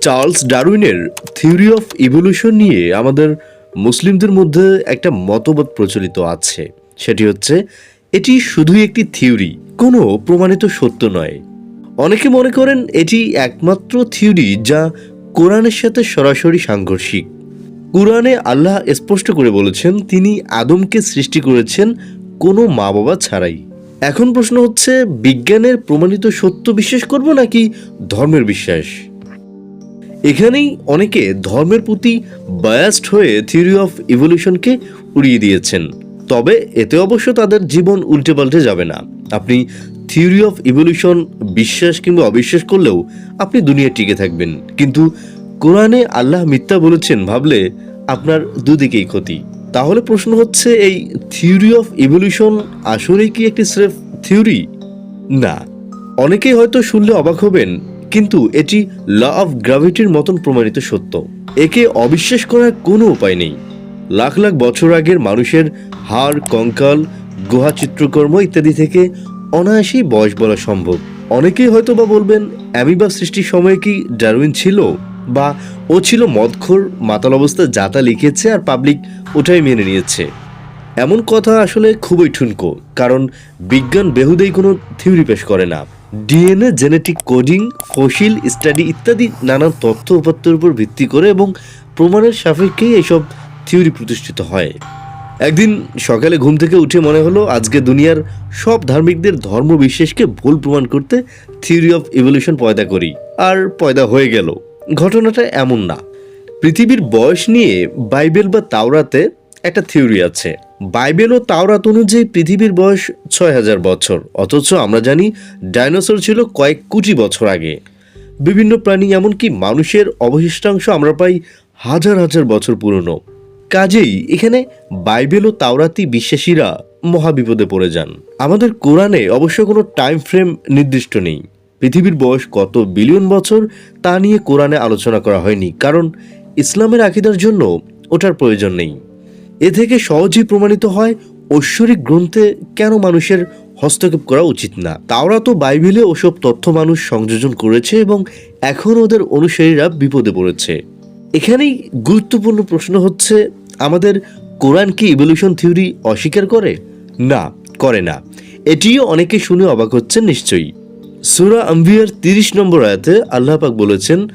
Charles ডারউইনের theory of evolution নিয়ে আমাদের মুসলিমদের মধ্যে একটা মতবাদ প্রচলিত আছে। সেটি হচ্ছে, এটি শুধুই একটি থিওরি, কোনো প্রমাণিত সত্য নয়। অনেকে মনে করেন এটি একমাত্র থিওরি যা কোরআনের সাথে সরাসরি সাংঘর্ষিক। কোরআনে আল্লাহ স্পষ্ট করে বলেছেন, তিনি আদমকে সৃষ্টি করেছেন কোনো মা বাবা ছাড়াই। এখন প্রশ্ন হচ্ছে, বিজ্ঞানের প্রমাণিত সত্য বিশ্বাস করব নাকি ধর্মের বিশ্বাস? এখানেই অনেকে ধর্মের প্রতি বায়াসড হয়ে থিওরি অফ ইভলিউশনকে উড়িয়ে দিয়েছেন। তবে এতে অবশ্য তাদের জীবন উল্টে পাল্টে যাবে না। আপনি থিওরি অফ ইভলিউশন বিশ্বাস কিংবা অবিশ্বাস করলেও আপনি দুনিয়া টিকে থাকবেন। কিন্তু কোরআনে আল্লাহ মিথ্যা বলেছেন ভাবলে আপনার দুদিকেই ক্ষতি। তাহলে প্রশ্ন হচ্ছে, এই থিওরি অফ ইভলিউশন আসলেই কি একটি স্রেফ থিওরি না। অনেকেই হয়তো শুনলে অবাক হবেন কিন্তু এটি ল অফ গ্র্যাভিটির মতন প্রমাণিত সত্য। একে অবিশ্বাস করার কোনো উপায় নেই। লাখ লাখ বছর আগের মানুষের হাড়, কঙ্কাল, গুহা, চিত্রকর্ম ইত্যাদি থেকে অনায়াসেই বয়স বলা সম্ভব। অনেকেই হয়তো বা বলবেন, অ্যামিবা সৃষ্টির সময় কি ডারউইন ছিল? বা ও ছিল মদখোর, মাতাল অবস্থায় যাতা লিখেছে আর পাবলিক ওটাই মেনে নিয়েছে। এমন কথা আসলে খুবই ঠুনকো, কারণ বিজ্ঞান বেহুদেই কোনো থিওরি পেশ করে না। DNA genetic coding fossil study ইত্যাদি নানান তথ্য উপাত্তের উপর ভিত্তি করে এবং প্রমাণের সাপেক্ষেই এসব থিওরি প্রতিষ্ঠিত হয়। একদিন সকালে ঘুম থেকে উঠে মনে হলো আজকে দুনিয়ার সব ধার্মিকদের ধর্ম বিশ্বাসকে ভুল প্রমাণ করতে থিওরি অফ ইভলিউশন পয়দা করি। আর পয়দা হয়ে গেল। ঘটনাটা এমন না। পৃথিবীর বয়স নিয়ে বাইবেল বা তাওরাতে একটা থিওরি আছে। বাইবেল ও তাওরাত অনুযায়ী পৃথিবীর বয়স ছয় হাজার বছর, অথচ আমরা জানি ডাইনোসর ছিল কয়েক কোটি বছর আগে। বিভিন্ন প্রাণী এমনকি মানুষের অবশিষ্টাংশ আমরা পাই হাজার হাজার বছর পুরনো। কাজেই এখানে বাইবেল ও তাওরাতি বিশ্বাসীরা মহাবিপদে পড়ে যান। আমাদের কোরআনে অবশ্য কোনো টাইম ফ্রেম নির্দিষ্ট নেই। পৃথিবীর বয়স কত বিলিয়ন বছর, তা নিয়ে কোরআনে আলোচনা করা হয়নি, কারণ ইসলামের আকিদার জন্য ওটার প্রয়োজন নেই। এ থেকে সহজেই প্রমাণিত হয় ঐশ্বরিক গ্রন্থে কেন মানুষের হস্তক্ষেপ করা উচিত না। তাওরা তো বাইবেলে ওসব তথ্য মানুষ সংযোজন করেছে এবং এখন ওদের অনুসারীরা বিপদে পড়েছে। এখানেই গুরুত্বপূর্ণ প্রশ্ন হচ্ছে, আমাদের কোরআন কি ইভলিউশন থিওরি অস্বীকার করে? না করে না। এটিও অনেকে শুনে অবাক হচ্ছেন নিশ্চয়ই। সুরা আম্বিয়ার তিরিশ নম্বর আয়াতে আল্লাহ পাক বলেছেন,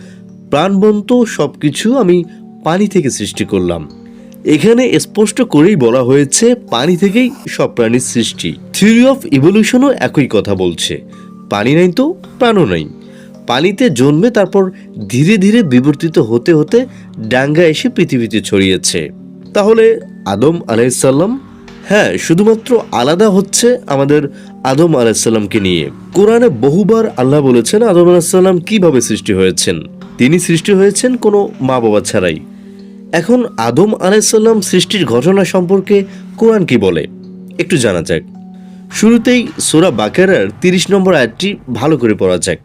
প্রাণবন্ত সব কিছু আমি পানি থেকে সৃষ্টি করলাম। এখানে স্পষ্ট করেই বলা হয়েছে, পানি থেকেই সব প্রাণীর সৃষ্টি। থিওরি অফ ইভলিউশনও একই কথা বলছে। পানি নাই তো, প্রাণও নাই। পানিতে জন্মে তারপর ধীরে ধীরে বিবর্তিত হতে হতে ডাঙ্গা এসে পৃথিবীতে ছড়িয়েছে। তাহলে আদম আলাইসাল্লাম হ্যাঁ শুধুমাত্র আলাদা হচ্ছে আমাদের আদম আলাইসাল্লামকে নিয়ে। কোরআনে বহুবার আল্লাহ বলেছেন, আদম আলাইসাল্লাম কীভাবে সৃষ্টি হয়েছেন? তিনি সৃষ্টি হয়েছেন কোনো মা বাবা ছাড়াই। এখন আদম আলাইসাল্লাম সৃষ্টির ঘটনা সম্পর্কে কোরআন কি বলে? একটু জানা যাক। শুরুতেই সোরা বাকেরার তিরিশ নম্বর আয়াতটি ভালো করে পড়া যাক।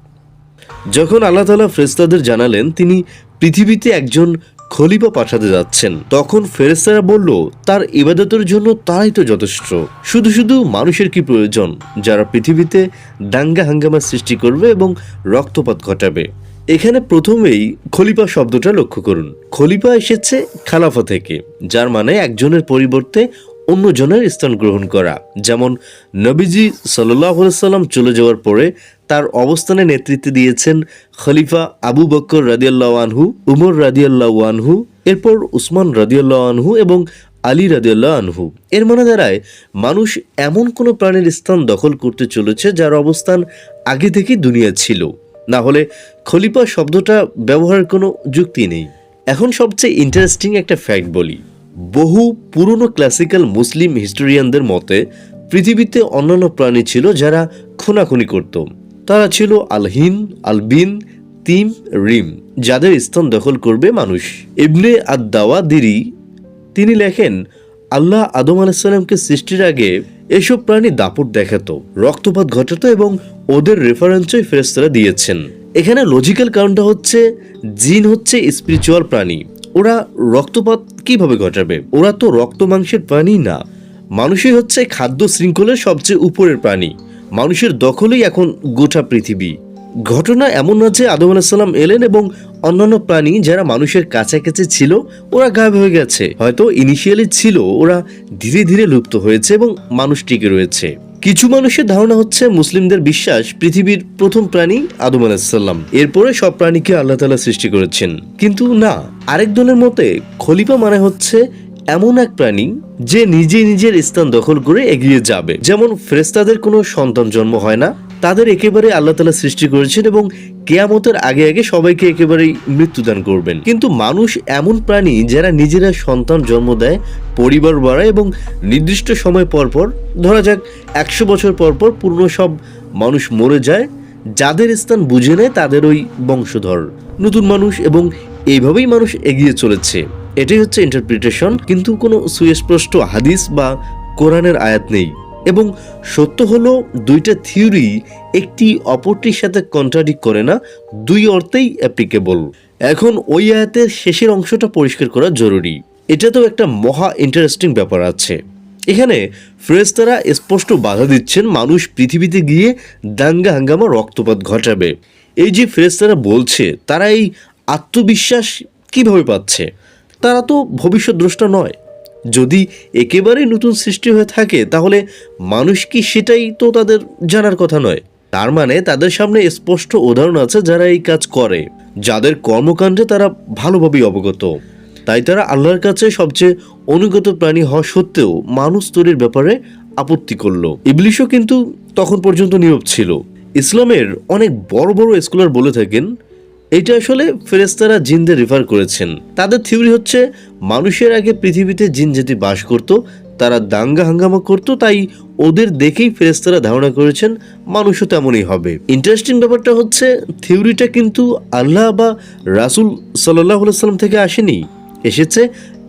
যখন আল্লাহ তালা ফেরেস্তাদের জানালেন তিনি পৃথিবীতে একজন খলিফা পাঠাতে যাচ্ছেন, তখন ফেরেস্তারা বলল, তার ইবাদতের জন্য তারাই তো যথেষ্ট। শুধু শুধু মানুষের কি প্রয়োজন? যারা পৃথিবীতে দাঙ্গা হাঙ্গামা সৃষ্টি করবে এবং রক্তপাত ঘটাবে। এখানে প্রথমেই খলিফা শব্দটা লক্ষ্য করুন। খলিফা এসেছে খালাফা থেকে, যার মানে একজনের পরিবর্তে অন্যজনের স্থান গ্রহণ করা। যেমন নবীজি সাল্লাম চলে যাওয়ার পরে তার অবস্থানে নেতৃত্ব দিয়েছেন খলিফা আবু বক্কর রাদিয়াল্লাহ আনহু, উমর রাদিয়াল্লাহ আনহু, এরপর উসমান রাদিয়াল্লাহ আনহু এবং আলী রাদিয়াল্লাহ আনহু। এর মানে দাঁড়ায়, মানুষ এমন কোনো প্রাণীর স্থান দখল করতে চলেছে যার অবস্থান আগে থেকেই দুনিয়া ছিল। না হলে খলিফা শব্দটা ব্যবহারের কোনো যুক্তি নেই। এখন সবচেয়ে ইন্টারেস্টিং একটা ফ্যাক্ট বলি। বহু পুরনো ক্লাসিক্যাল মুসলিম হিস্টোরিয়ানদের মতে পৃথিবীতে অন্যান্য প্রাণী ছিল যারা খুনাখুনি করত। তারা ছিল আলহিন আলবিন তিম, রিম, যাদের স্থান দখল করবে মানুষ। ইবনে আদাওয়া দিরি তিনি লেখেন, আল্লাহ আদম আলাইসাল্লামকে সৃষ্টির আগে এসব প্রাণী দাপট দেখাতো, রক্তপাত ঘটাতো এবং ওদের রেফারেন্সই ফেরেস্তারা দিয়েছেন। এখানে লজিক্যাল কারণটা হচ্ছে, জিন হচ্ছে স্পিরিচুয়াল প্রাণী। ওরা রক্তপাত কীভাবে ঘটাবে? ওরা তো রক্ত মাংসের প্রাণী না। মানুষই হচ্ছে খাদ্য শৃঙ্খলের সবচেয়ে উপরের প্রাণী। মানুষের দখলেই এখন গোটা পৃথিবী। ঘটনা এমন না যে আদম আলাহিসাল্লাম এলেন এবং অন্যান্য প্রাণী যারা মানুষের কাছাকাছি ছিল, ওরা গায়েব হয়ে গেছে। হয়তো ইনিশিয়ালি ছিল, ওরা ধীরে ধীরে লুপ্ত হয়েছে এবং মানুষ টিকে রয়েছে। কিছু মানুষের ধারণা হচ্ছে মুসলিমদের বিশ্বাস পৃথিবীর প্রথম প্রাণী আদম আলাহিসাল্লাম এরপরে সব প্রাণীকে আল্লাহ তালা সৃষ্টি করেছেন। কিন্তু না, আরেক দলের মতে খলিফা মানে হচ্ছে এমন এক প্রাণী যে নিজে নিজের স্থান দখল করে এগিয়ে যাবে। যেমন ফেরেস্তাদের কোনো সন্তান জন্ম হয় না, তাদের একেবারে আল্লাহ তালা সৃষ্টি করেছেন এবং কেয়ামতের আগে আগে সবাইকে একেবারেই মৃত্যুদান করবেন। কিন্তু মানুষ এমন প্রাণী যারা নিজেরা সন্তান জন্ম দেয়, পরিবার বাড়ায় এবং নির্দিষ্ট সময় পর পর, ধরা যাক একশো বছর পর পর পূর্ণ সব মানুষ মরে যায়, যাদের স্থান বুঝে নেয় তাদের ওই বংশধর। নতুন মানুষ এবং এইভাবেই মানুষ এগিয়ে চলেছে। এটাই হচ্ছে ইন্টারপ্রিটেশন কিন্তু কোনো সুস্পষ্ট হাদিস বা কোরআনের আয়াত নেই। এবং সত্য হলো, দুইটা থিওরি একটি অপরটির সাথে কন্ট্রাডিক্ট করে না, দুই অর্থেই অ্যাপ্লিকেবল এখন ওই আয়াতের শেষের অংশটা পরিষ্কার করা জরুরি। এটা তো একটা মহা ইন্টারেস্টিং ব্যাপার আছে। এখানে ফ্রেস্তারা স্পষ্ট বাধা দিচ্ছেন, মানুষ পৃথিবীতে গিয়ে দাঙ্গা হাঙ্গামা রক্তপাত ঘটাবে। এই যে ফ্রেস্তারা বলছে, তারা এই আত্মবিশ্বাস কীভাবে পাচ্ছে? তারা তো ভবিষ্যৎ দ্রষ্টা নয়। যদি একেবারেই নতুন সৃষ্টি হয়ে থাকে, তাহলে মানুষ কি সেটাই তো তাদের জানার কথা নয়। তার মানে তাদের সামনে স্পষ্ট উদাহরণ আছে যারা এই কাজ করে, যাদের কর্মকাণ্ডে তারা ভালোভাবেই অবগত। তাই তারা আল্লাহর কাছে সবচেয়ে অনুগত প্রাণী হওয়া সত্ত্বেও মানুষ তৈরির ব্যাপারে আপত্তি করল। ইবলিশও কিন্তু তখন পর্যন্ত নীরব ছিল। ইসলামের অনেক বড় বড় স্কলার বলে থাকেন এটা আসলে ফেরেস্তারা জিনদের রেফার করেছেন। তাদের থিওরি হচ্ছে, মানুষের আগে পৃথিবীতে জিন যেটি বাস করত, তারা দাঙ্গা হাঙ্গামা করত, তাই ওদের দেখেই ফেরেস্তারা ধারণা করেছেন, মানুষও তেমনই হবে। ইন্টারেস্টিং ব্যাপারটা হচ্ছে থিওরিটা কিন্তু আল্লাহ বা রাসুল সাল্লাহ সাল্লাম থেকে আসেনি, এসেছে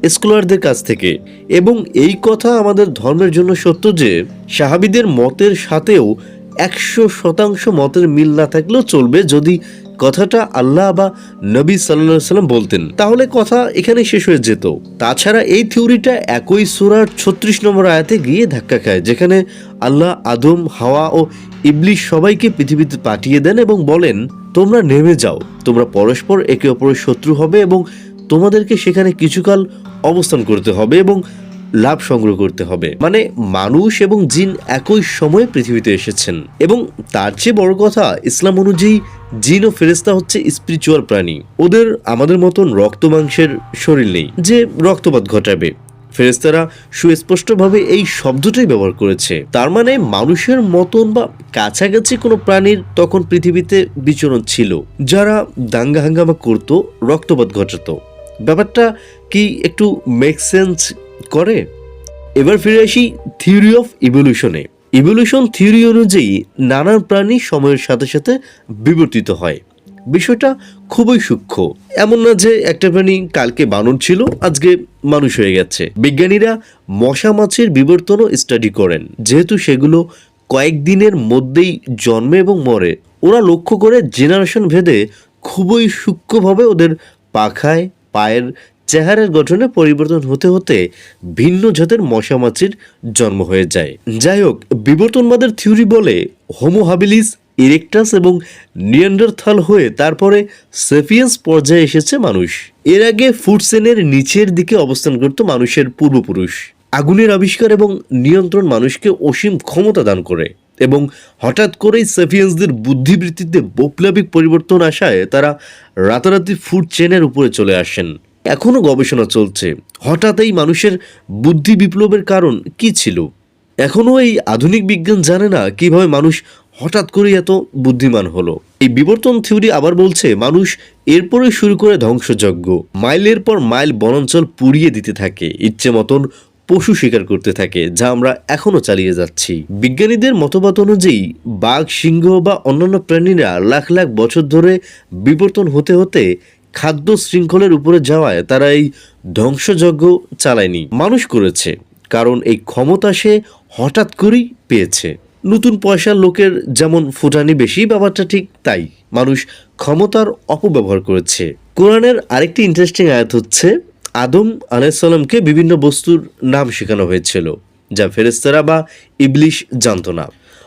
স্কলারদের কাছ থেকে। এবং এই কথা আমাদের ধর্মের জন্য সত্য যে, সাহাবিদের মতের সাথেও একশো শতাংশ মতের মিল না থাকলেও চলবে যদি কথাটা আল্লাহ বা নবী সাল্লা সাল্লাম বলতেন। তাহলে কথা এখানে শেষ হয়ে যেত। তাছাড়া এই থিওরিটা একই সুরার ছত্রিশ নম্বর আয়াতে গিয়ে ধাক্কা খায়, যেখানে আল্লাহ আদম, হাওয়া ও ইবলিশ সবাইকে পৃথিবীতে পাঠিয়ে দেন এবং বলেন, তোমরা নেমে যাও। তোমরা পরস্পর একে অপরের শত্রু হবে এবং তোমাদেরকে সেখানে কিছুকাল অবস্থান করতে হবে এবং লাভ সংগ্রহ করতে হবে। মানে মানুষ এবং জিন একই সময়ে পৃথিবীতে এসেছেন। এবং তার চেয়ে বড় কথা, ইসলাম অনুযায়ী জিন ও ফেরেস্তা হচ্ছে স্পিরিচুয়াল প্রাণী। ওদের আমাদের মতন রক্ত মাংসের শরীর নেই যে রক্তপাত ঘটাবে। ফেরেস্তারা সুস্পষ্টভাবে এই শব্দটাই ব্যবহার করেছে। তার মানে মানুষের মতন বা কাছাকাছি কোনো প্রাণীর তখন পৃথিবীতে বিচরণ ছিল, যারা দাঙ্গা হাঙ্গামা করত, রক্তপাত ঘটাতো। ব্যাপারটা কি একটু মেক সেন্স করে। এবার ফিরে আসি থিওরি অফ ইভলিউশনে। ইভলিউশন থিওরি অনুযায়ী নানান প্রাণী সময়ের সাথে সাথে বিবর্তিত হয়। বিষয়টা খুবই সূক্ষ্ম। এমন না যে একটা প্রাণী কালকে বানর ছিল, আজকে মানুষ হয়ে গেছে। বিজ্ঞানীরা মশা মাছের বিবর্তনও স্টাডি করেন। যেহেতু সেগুলো কয়েকদিনের মধ্যেই জন্মে এবং মরে, ওরা লক্ষ্য করে জেনারেশন ভেদে খুবই সূক্ষ্মভাবে ওদের পাখায়, পায়ের চেহারার গঠনে পরিবর্তন হতে হতে ভিন্ন জাতের মশা মাছির জন্ম হয়ে যায়। যাই হোক বিবর্তনবাদের থিওরি বলে হোমো হাবিলিস ইরেকটাস এবং নিয়ান্ডারথাল হয়ে তারপরে সেফিয়েন্স পর্যায়ে এসেছে মানুষ। এর আগে ফুডসেনের নিচের দিকে অবস্থান করত মানুষের পূর্বপুরুষ। আগুনের আবিষ্কার এবং নিয়ন্ত্রণ মানুষকে অসীম ক্ষমতা দান করে এবং হঠাৎ করেই সেফিয়েন্সদের বুদ্ধিবৃত্তিতে বৈপ্লবিক পরিবর্তন আসায় তারা রাতারাতি ফুড চেনের উপরে চলে আসেন। এখনও গবেষণা চলছে। হঠাৎ এই মানুষের বুদ্ধি বিপ্লবের কারণ কি ছিল? এখনও এই আধুনিক বিজ্ঞান জানে না কীভাবে মানুষ হঠাৎ করে এত বুদ্ধিমান হলো। এই বিবর্তন থিওরি আবার বলছে, মানুষ এরপরে শুরু করে ধ্বংসযজ্ঞ। মাইলের পর মাইল বনাঞ্চল পুড়িয়ে দিতে থাকে। ইচ্ছে মতন পশু শিকার করতে থাকে, যা আমরা এখনও চালিয়ে যাচ্ছি। বিজ্ঞানীদের মতবাদ অনুযায়ী, বাঘ, সিংহ বা অন্যান্য প্রাণীরা লাখ লাখ বছর ধরে বিবর্তন হতে হতে খাদ্য শৃঙ্খলের উপরে যাওয়ায় তারা এই ধ্বংসযজ্ঞ চালায়নি। মানুষ করেছে, কারণ এই ক্ষমতা সে হঠাৎ করেই পেয়েছে। নতুন পয়সার লোকের যেমন ফুটানি বেশি, ব্যাপারটা ঠিক তাই। মানুষ ক্ষমতার অপব্যবহার করেছে। কোরআনের আরেকটি ইন্টারেস্টিং আয়াত হচ্ছে, আদম আলাইসাল্লামকে বিভিন্ন বস্তুর নাম শেখানো হয়েছিল, যা ফেরেস্তারা বা ইবলিশ জানত না।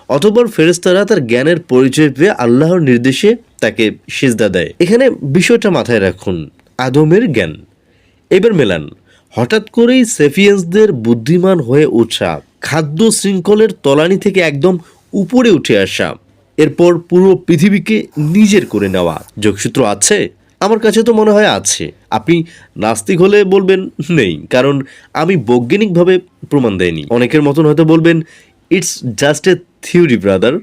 অতপর ফেরেস্তারা তার জ্ঞানের পরিচয় পেয়ে আল্লাহর নির্দেশে তাকে সেজদা দেয়। এখানে বিষয়টা মাথায় রাখুন, আদমের জ্ঞান। এবার মেলান, হঠাৎ করেই সেফিয়েন্সদের বুদ্ধিমান হয়ে ওঠা, খাদ্য শৃঙ্খলের তলানি থেকে একদম উপরে উঠে আসা, এরপর পুরো পৃথিবীকে নিজের করে নেওয়া। যোগসূত্র আছে? আমার কাছে তো মনে হয় আছে। আপনি নাস্তিক হলে বলবেন, নেই, কারণ আমি বৈজ্ঞানিকভাবে প্রমাণ দেয়নি অনেকের মতন হয়তো বলবেন it's just a theory brother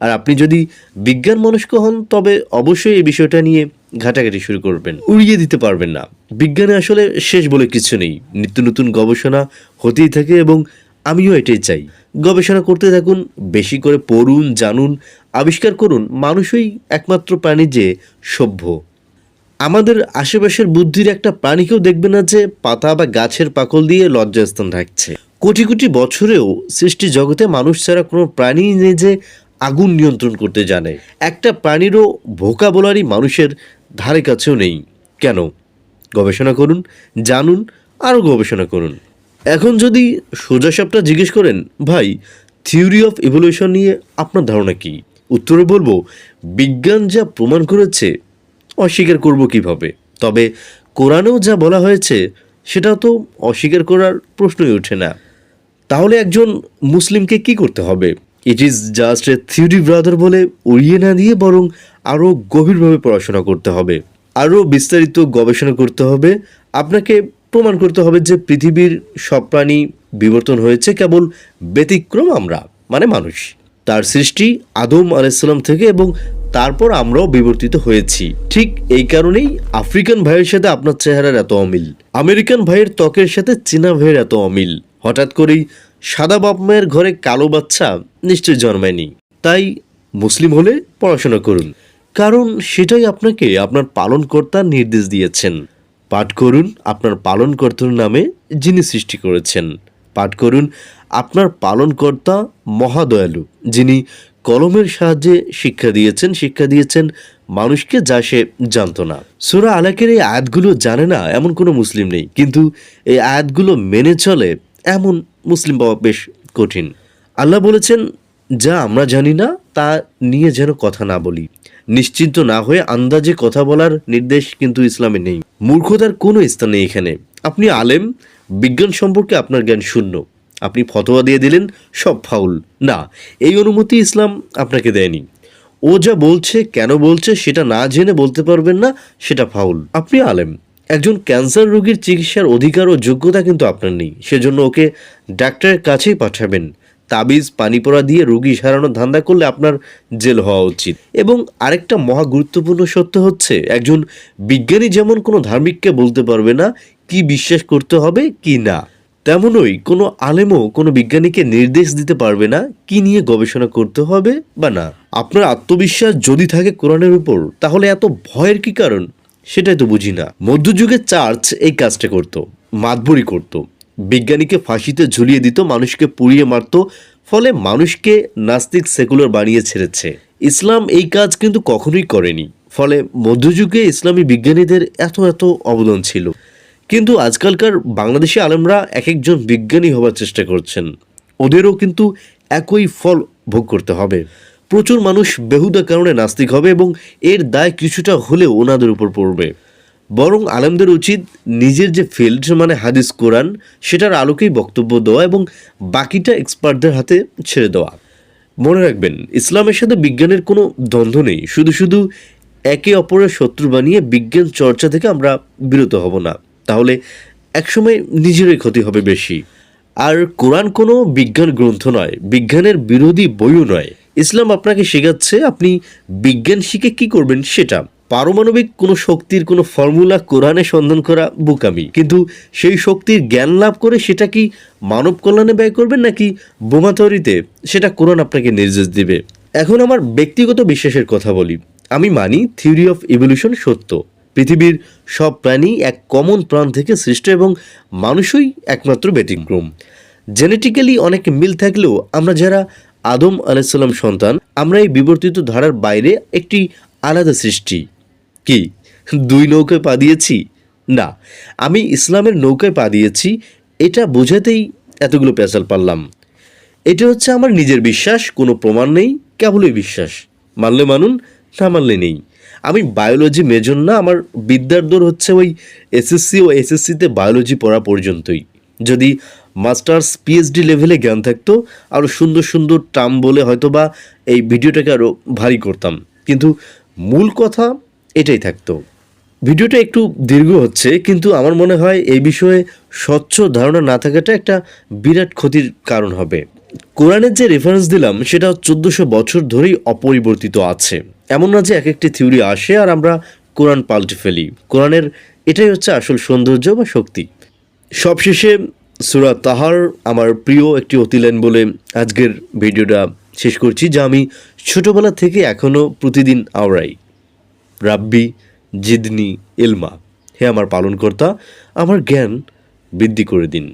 আর আপনি যদি বিজ্ঞান মনস্ক হন, তবে অবশ্যই এই বিষয়টা নিয়ে ঘাটাঘাটি শুরু করবেন। উড়িয়ে দিতে পারবেন না। বিজ্ঞানে আসলে শেষ বলে কিছু নেই। নিত্য নতুন গবেষণা হতেই থাকে এবং আমিও এটাই চাই। গবেষণা করতে থাকুন, বেশি করে পড়ুন, জানুন, আবিষ্কার করুন, মানুষই একমাত্র প্রাণী যে সভ্য। আমাদের আশেপাশের বুদ্ধির একটা প্রাণীকেও দেখবে না যে পাতা বা গাছের পাকল দিয়ে লজ্জাস্থান রাখছে। কোটি কোটি বছরেও সৃষ্টি জগতে মানুষ ছাড়া কোনো প্রাণী নেই যে আগুন নিয়ন্ত্রণ করতে জানে। একটা প্রাণীরও ভোকাবলারই মানুষের ধারে কাছেও নেই। কেন? গবেষণা করুন, জানুন, আরও গবেষণা করুন। এখন যদি সোজাসাপটা জিজ্ঞেস করেন, ভাই, থিওরি অফ ইভলিউশন নিয়ে আপনার ধারণা কি? উত্তরে বলব, বিজ্ঞান যা প্রমাণ করেছে, অস্বীকার করব কীভাবে? তবে কোরআনেও যা বলা হয়েছে, সেটা তো অস্বীকার করার প্রশ্নই ওঠে না। তাহলে একজন মুসলিমকে কি করতে হবে? It is just a theory brother বলে উড়িয়ে না দিয়ে বরং আরও গভীরভাবে পড়াশোনা করতে হবে। আরও বিস্তারিত গবেষণা করতে হবে। আপনাকে প্রমাণ করতে হবে যে পৃথিবীর সব প্রাণী বিবর্তন হয়েছে, কেবল ব্যতিক্রম আমরা মানে মানুষ। তার সৃষ্টি আদম আলাইসাল্লাম থেকে এবং তারপর আমরাও বিবর্তিত হয়েছি। ঠিক এই কারণেই আফ্রিকান ভাইয়ের সাথে আপনার চেহারার এত অমিল। আমেরিকান ভাইয়ের ত্বকের সাথে চীনা ভাইয়ের এত অমিল। হঠাৎ করেই সাদা বাপ মায়ের ঘরে কালো বাচ্চা নিশ্চয় জন্মায়নি। তাই মুসলিম হলে পড়াশোনা করুন। কারণ সেটাই আপনাকে আপনার পালনকর্তা নির্দেশ দিয়েছেন। পাঠ করুন আপনার পালনকর্তার নামে যিনি সৃষ্টি করেছেন। পাঠ করুন আপনার পালনকর্তা মহাদয়ালু, যিনি কলমের সাহায্যে শিক্ষা দিয়েছেন শিক্ষা দিয়েছেন মানুষকে যা সে জানত না। সুরা আলাকের এই আয়াতগুলো জানে না এমন কোনো মুসলিম নেই। কিন্তু এই আয়াতগুলো মেনে চলে এমন মুসলিম পাওয়া বেশ কঠিন। আল্লাহ বলেছেন, যা আমরা জানি না, তা নিয়ে যেন কথা না বলি। নিশ্চিন্ত না হয়ে আন্দাজে কথা বলার নির্দেশ কিন্তু ইসলামে নেই। মূর্খতার কোনো স্থান নেই এখানে। আপনি আলেম, বিজ্ঞান সম্পর্কে আপনার জ্ঞান শূন্য। আপনি ফতোয়া দিয়ে দিলেন, সব ফাউল। না, এই অনুমতি ইসলাম আপনাকে দেয়নি। ও যা বলছে, কেন বলছে, সেটা না জেনে বলতে পারবেন না, সেটা ফাউল। আপনি আলেম। একজন ক্যান্সার রোগীর চিকিৎসার অধিকার ও যোগ্যতা কিন্তু আপনার নেই। সেজন্য ওকে ডাক্তারের কাছেই পাঠাবেন। তাবিজ পানি পড়া দিয়ে রোগী সারানোর ধান্দা করলে আপনার জেল হওয়া উচিত। এবং আরেকটা মহা গুরুত্বপূর্ণ সত্য হচ্ছে, একজন বিজ্ঞানী যেমন কোনো ধার্মিককে বলতে পারবে না কি বিশ্বাস করতে হবে কি না, তেমনই কোনো আলেমও কোনো বিজ্ঞানীকে নির্দেশ দিতে পারবে না কি নিয়ে গবেষণা করতে হবে বা না। আপনার আত্মবিশ্বাস যদি থাকে কোরআনের উপর, তাহলে এত ভয়ের কি কারণ? সেটাই তো বুঝি না। মধ্যযুগে চার্চ এই কাজটা করত মাতবরি করত। বিজ্ঞানীকে ফাঁসিতে ঝুলিয়ে দিত, মানুষকে পুড়িয়ে মারত, ফলে মানুষকে নাস্তিক সেকুলার বানিয়ে ছেড়েছে। ইসলাম এই কাজ কিন্তু কখনোই করেনি, ফলে মধ্যযুগে ইসলামী বিজ্ঞানীদের এত এত অবদান ছিল। কিন্তু আজকালকার বাংলাদেশি আলেমরা এক একজন বিজ্ঞানী হবার চেষ্টা করছেন। ওদেরও কিন্তু একই ফল ভোগ করতে হবে। প্রচুর মানুষ বেহুদা কারণে নাস্তিক হবে এবং এর দায় কিছুটা হলেও ওনাদের উপর পড়বে। বরং আলেমদের উচিত নিজের যে ফিল্ড মানে হাদিস, কোরআন, সেটার আলোকেই বক্তব্য দেওয়া এবং বাকিটা এক্সপার্টদের হাতে ছেড়ে দেওয়া। মনে রাখবেন, ইসলামের সাথে বিজ্ঞানের কোনো দ্বন্দ্ব নেই। শুধু শুধু একে অপরের শত্রু বানিয়ে বিজ্ঞান চর্চা থেকে আমরা বিরত হব না। তাহলে একসময় নিজেরই ক্ষতি হবে বেশি। আর কোরআন কোনো বিজ্ঞান গ্রন্থ নয়, বিজ্ঞানের বিরোধী বইও নয়। ইসলাম আপনাকে শেখাচ্ছে আপনি বিজ্ঞান শিখে কি করবেন সেটা। পারমাণবিক কোনো শক্তির কোনো ফর্মুলা কোরআনে সন্ধান করা বোকামি। কিন্তু সেই শক্তির জ্ঞান লাভ করে সেটা কি মানব কল্যাণে ব্যয় করবেন নাকি বোমা তৈরিতে? সেটা কোরআন আপনাকে নির্দেশ দিবে। এখন আমার ব্যক্তিগত বিশ্বাসের কথা বলি। আমি মানি থিওরি অফ ইভলিউশন সত্য। পৃথিবীর সব প্রাণী এক কমন প্রাণ থেকে সৃষ্ট এবং মানুষই একমাত্র ব্যতিক্রম। জেনেটিক্যালি অনেক মিল থাকলেও আমরা যারা আদম আলাইসাল্লাম সন্তান, আমরা এই বিবর্তিত ধারার বাইরে একটি আলাদা সৃষ্টি। কি? দুই নৌকায় পা দিয়েছি? না। আমি ইসলামের নৌকায় পা দিয়েছি, এটা বোঝাতেই এতগুলো পেঁচাল পারলাম। এটা হচ্ছে আমার নিজের বিশ্বাস, কোনো প্রমাণ নেই, কেবলই বিশ্বাস। মানলে মানুন, না মানলে নেই। আমি বায়োলজি মেজর না, আমার বিদ্যার দর হচ্ছে ওই এসএসসি ও এসএসসিতে বায়োলজি পড়া পর্যন্তই। যদি মাস্টার্স পিএইচডি লেভেলে জ্ঞান থাকতো আরও সুন্দর সুন্দর টার্ম বলে হয়তো বা এই ভিডিওটাকে আরও ভারী করতাম। কিন্তু মূল কথা এটাই থাকতো। ভিডিওটা একটু দীর্ঘ হচ্ছে, কিন্তু আমার মনে হয় এই বিষয়ে স্বচ্ছ ধারণা না থাকাটা একটা বিরাট ক্ষতির কারণ হবে। কোরআনের যে রেফারেন্স দিলাম, সেটা চোদ্দোশো বছর ধরেই অপরিবর্তিত আছে। এমন না যে এক একটি থিওরি আসে আর আমরা কোরআন পাল্টে ফেলি। কোরআনের এটাই হচ্ছে আসল সৌন্দর্য বা শক্তি। সবশেষে সুরা তাহার আমার প্রিয় একটি অতিলেন বলে আজকের ভিডিওটা শেষ করছি, যা আমি ছোটোবেলা থেকে এখনও প্রতিদিন আওড়াই। রাব্বি জিদনি ইলমা, হে আমার পালনকর্তা, আমার জ্ঞান বৃদ্ধি করে দিন।